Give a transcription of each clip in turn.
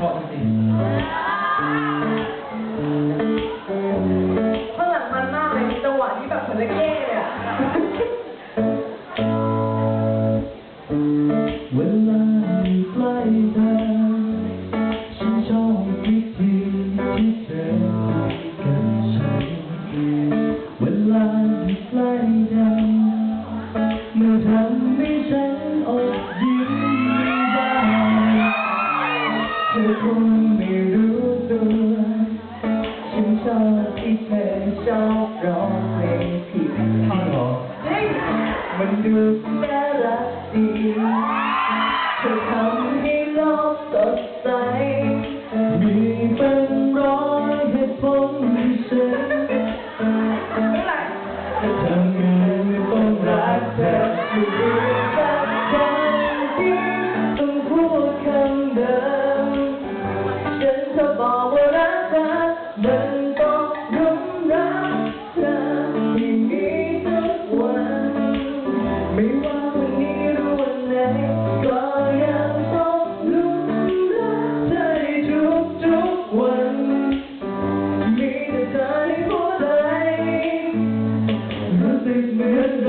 พอจริงข้างหลังมันมากเลยมีจังหวะที่แบบเหมือนเล่น คุณไม่รู้ตัวฉันชอบที่เธอชอบร้องเพลงผิดท่อนมันดูน่ารักดีเธอทำให้โลกสดใส มีเป็นร้อยเหตุผลฉันจะทำงานไม่ต้องรักเธอ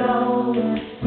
alone.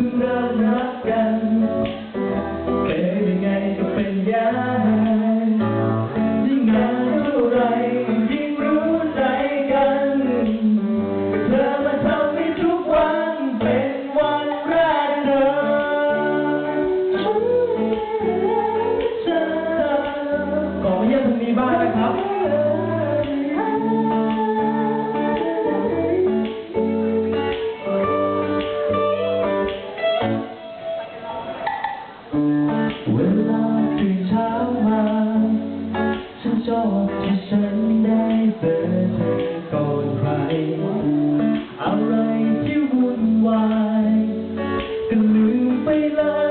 未来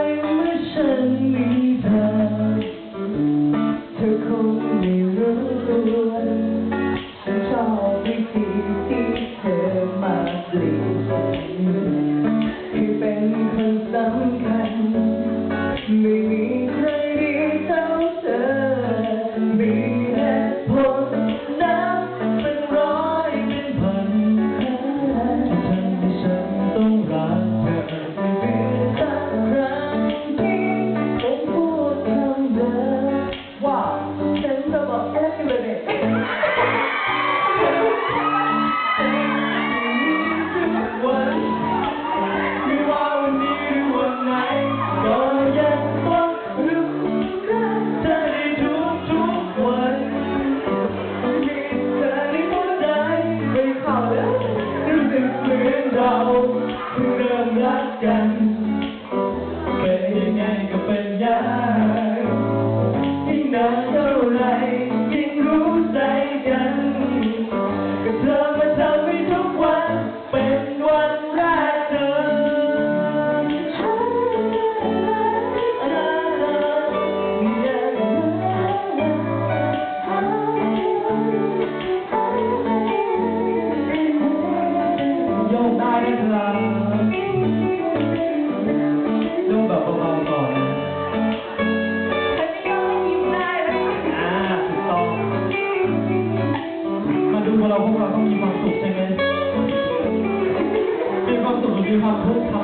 ยิ่งนานเท่าไรยิ่งรู้ใจกันกับเธอมาทำให้ทุกวันเป็นวันแรกเจอ 老公把东西放手，这边，对方手机放头。